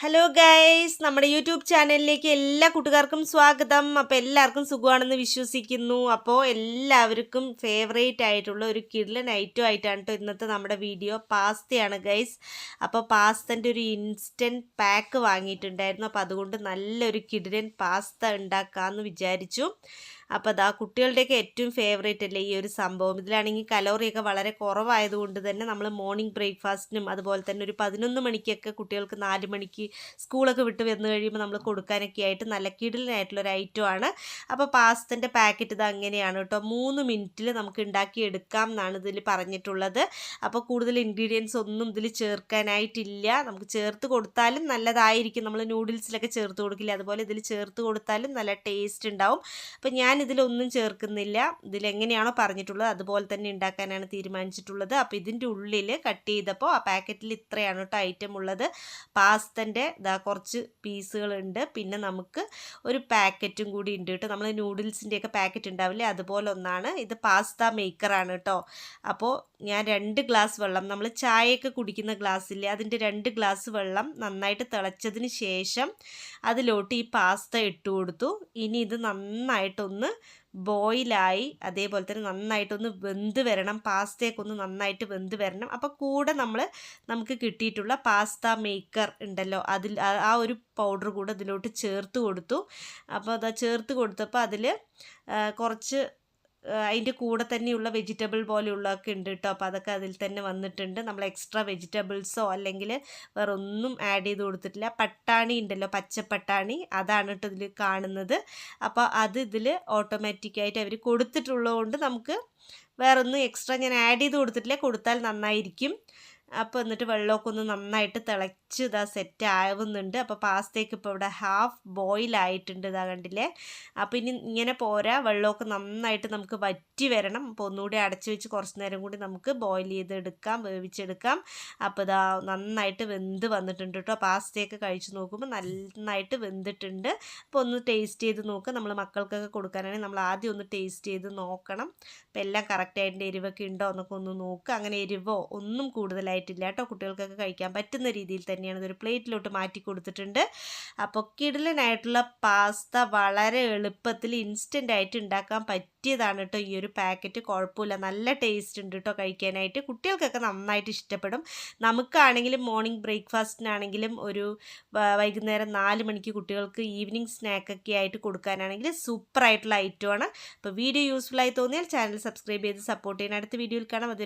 Hello guys നമ്മുടെ YouTube ചാനലിലേക്ക് എല്ലാ കൂട്ടുകാർക്കും സ്വാഗതം. അപ്പോൾ എല്ലാവർക്കും സുഖമാണെന്ന് വിശ്വസിക്കുന്നു. അപ്പോൾ എല്ലാവർക്കും ഫേവറേറ്റ് ആയിട്ടുള്ള ഒരു കിഡ്ലൻ ഐറ്റം ആയിട്ടാണ് കേട്ടോ ഇന്നത്തെ നമ്മുടെ വീഡിയോ പാസ്തയാണ് ഗൈസ് അപ്പോൾ പാസ്തന്റെ ഒരു ഇൻസ്റ്റന്റ് പാക്ക് വാങ്ങിയിട്ടുണ്ടായിരുന്നു. അപ്പോൾ അതുകൊണ്ട് നല്ലൊരു കിഡ്ലൻ പാസ്ത ഉണ്ടാക്കാമെന്ന് വിചാരിച്ചു. അപ്പോൾ അതാ കുട്ടികളുടെയൊക്കെ ഏറ്റവും ഫേവറേറ്റ് അല്ലേ ഈ ഒരു സംഭവം. ഇതിലാണെങ്കിൽ കലോറിയൊക്കെ വളരെ കുറവായതുകൊണ്ട് തന്നെ നമ്മൾ മോർണിംഗ് ബ്രേക്ക്ഫാസ്റ്റിനും അതുപോലെ തന്നെ ഒരു പതിനൊന്ന് മണിക്കൊക്കെ കുട്ടികൾക്ക് നാല് മണിക്ക് സ്കൂളൊക്കെ വിട്ട് വന്ന് കഴിയുമ്പോൾ നമ്മൾ കൊടുക്കാനൊക്കെ ആയിട്ട് നല്ല ഐറ്റം ഐറ്റമാണ് അപ്പോൾ പാസ്തന്റെ പാക്കറ്റ് ഇത് അങ്ങനെയാണ് കേട്ടോ മൂന്ന് മിനിറ്റിൽ നമുക്ക് ഉണ്ടാക്കി എടുക്കാം എന്നാണ് ഇതിൽ പറഞ്ഞിട്ടുള്ളത്. അപ്പോൾ കൂടുതൽ ഇൻഗ്രീഡിയൻസ് ഒന്നും ഇതിൽ ചേർക്കാനായിട്ടില്ല. നമുക്ക് ചേർത്ത് കൊടുത്താലും നല്ലതായിരിക്കും. നമ്മൾ നൂഡിൽസിലൊക്കെ ചേർത്ത് കൊടുക്കില്ല? അതുപോലെ ഇതിൽ ചേർത്ത് കൊടുത്താലും നല്ല ടേസ്റ്റ് ഉണ്ടാവും. അപ്പോൾ ഞാൻ ഇതിലൊന്നും ചേർക്കുന്നില്ല. ഇതിലെങ്ങനെയാണോ പറഞ്ഞിട്ടുള്ളത് അതുപോലെ തന്നെ ഉണ്ടാക്കാനാണ് തീരുമാനിച്ചിട്ടുള്ളത്. അപ്പോൾ ഇതിന്റെ ഉള്ളിൽ കട്ട് ചെയ്തപ്പോൾ ആ പാക്കറ്റിൽ ഇത്രയാണ് കേട്ടോ ഐറ്റം ഉള്ളത്. പാസ്തന്റെ ഇതാ കുറച്ച് പീസുകളുണ്ട് പിന്നെ നമുക്ക് ഒരു പാക്കറ്റും കൂടി ഉണ്ട് കേട്ടോ. നമ്മൾ നൂഡിൽസിന്റെയൊക്കെ പാക്കറ്റ് ഉണ്ടാവില്ലേ? അതുപോലെ ഒന്നാണ്. ഇത് പാസ്ത മേക്കറാണ് കേട്ടോ. അപ്പോൾ ഞാൻ രണ്ട് ഗ്ലാസ് വെള്ളം നമ്മൾ ചായയൊക്കെ കുടിക്കുന്ന ഗ്ലാസ്സില്ലേ അതിന്റെ രണ്ട് ഗ്ലാസ് വെള്ളം നന്നായിട്ട് തിളച്ചതിന് ശേഷം അതിലോട്ട് ഈ പാസ്ത ഇട്ട് കൊടുത്തു. ഇനി ഇത് നന്നായിട്ടൊന്ന് ബോയിലായി അതേപോലെ തന്നെ നന്നായിട്ടൊന്ന് വെന്ത് വരണം. പാസ്തയൊക്കെ ഒന്ന് നന്നായിട്ട് വെന്ത് വരണം. അപ്പോൾ കൂടെ നമ്മൾ നമുക്ക് കിട്ടിയിട്ടുള്ള പാസ്ത മേക്കർ ഉണ്ടല്ലോ അതിൽ ആ ഒരു പൗഡർ കൂടെ അതിലോട്ട് ചേർത്ത് കൊടുത്തു. അപ്പോൾ അത് ചേർത്ത് കൊടുത്തപ്പോൾ അതിൽ കുറച്ച് അതിന്റെ കൂടെ തന്നെയുള്ള വെജിറ്റബിൾ പോലെയുള്ളതൊക്കെ ഉണ്ട് കേട്ടോ അപ്പോൾ അതൊക്കെ അതിൽ തന്നെ വന്നിട്ടുണ്ട്. നമ്മൾ എക്സ്ട്രാ വെജിറ്റബിൾസോ അല്ലെങ്കിൽ വേറെ ഒന്നും ആഡ് ചെയ്ത് കൊടുത്തിട്ടില്ല. പട്ടാണി ഉണ്ടല്ലോ പച്ചപ്പട്ടാണി. അതാണ് കേട്ടോ ഇതിൽ കാണുന്നത്. അപ്പോൾ അത് ഇതിൽ ഓട്ടോമാറ്റിക്കായിട്ട് അവർ കൊടുത്തിട്ടുള്ളതുകൊണ്ട് നമുക്ക് വേറൊന്നും എക്സ്ട്രാ ഞാൻ ആഡ് ചെയ്ത് കൊടുത്തിട്ടില്ല. കൊടുത്താൽ നന്നായിരിക്കും. അപ്പോൾ എന്നിട്ട് വെള്ളമൊക്കെ ഒന്ന് നന്നായിട്ട് തിളച്ച് ഇതാ സെറ്റ് ആവുന്നുണ്ട്. അപ്പോൾ പാസ്തയ്ക്ക് ഇപ്പോൾ ഇവിടെ ഹാഫ് ബോയിൽ ആയിട്ടുണ്ട് ഇതാ കണ്ടില്ലേ? അപ്പോൾ ഇനി ഇങ്ങനെ പോരാ. വെള്ളമൊക്കെ നന്നായിട്ട് നമുക്ക് വറ്റി വരണം. അപ്പോൾ ഒന്നുകൂടി അടച്ച് വെച്ച് കുറച്ച് നേരം കൂടി നമുക്ക് ബോയിൽ ചെയ്തെടുക്കാം വേവിച്ചെടുക്കാം. അപ്പോൾ ഇതാ നന്നായിട്ട് വെന്ത് വന്നിട്ടുണ്ട് കേട്ടോ. പാസ്തയൊക്കെ കഴിച്ച് നോക്കുമ്പോൾ നന്നായിട്ട് വെന്തിട്ടുണ്ട്. അപ്പോൾ ഒന്ന് ടേസ്റ്റ് ചെയ്ത് നോക്കുക നമ്മൾ മക്കൾക്കൊക്കെ കൊടുക്കാനാണെങ്കിൽ നമ്മൾ ആദ്യം ഒന്ന് ടേസ്റ്റ് ചെയ്ത് നോക്കണം. അപ്പോൾ എല്ലാം കറക്റ്റായിട്ട് എരിവൊക്കെ ഉണ്ടോ എന്നൊക്കെ ഒന്ന് നോക്കുക അങ്ങനെ എരിവോ ഒന്നും കൂടുതലായി ആയിട്ടില്ല കേട്ടോ. കുട്ടികൾക്കൊക്കെ കഴിക്കാൻ പറ്റുന്ന രീതിയിൽ തന്നെയാണ് ഇതൊരു പ്ലേറ്റിലോട്ട് മാറ്റി കൊടുത്തിട്ടുണ്ട്. അപ്പോൾ കിടലനായിട്ടുള്ള പാസ്ത വളരെ എളുപ്പത്തിൽ ഇൻസ്റ്റന്റ് ആയിട്ട് ഉണ്ടാക്കാൻ പറ്റിയതാണ് കേട്ടോ ഈ ഒരു പാക്കറ്റ്. കുഴപ്പമില്ല. നല്ല ടേസ്റ്റ് ഉണ്ട് കേട്ടോ കഴിക്കാനായിട്ട്. കുട്ടികൾക്കൊക്കെ നന്നായിട്ട് ഇഷ്ടപ്പെടും. നമുക്കാണെങ്കിലും മോർണിംഗ് ബ്രേക്ക്ഫാസ്റ്റിനാണെങ്കിലും ഒരു വൈകുന്നേരം നാല് മണിക്ക് കുട്ടികൾക്ക് ഈവനിങ് സ്നാക്കൊക്കെ ആയിട്ട് കൊടുക്കാനാണെങ്കിൽ സൂപ്പർ ആയിട്ടുള്ള ഐറ്റമാണ് അപ്പോൾ വീഡിയോ യൂസ്ഫുൾ ആയി തോന്നിയാൽ ചാനൽ സബ്സ്ക്രൈബ് ചെയ്ത് സപ്പോർട്ട് ചെയ്യാൻ അടുത്ത വീഡിയോയിൽ കാണാം.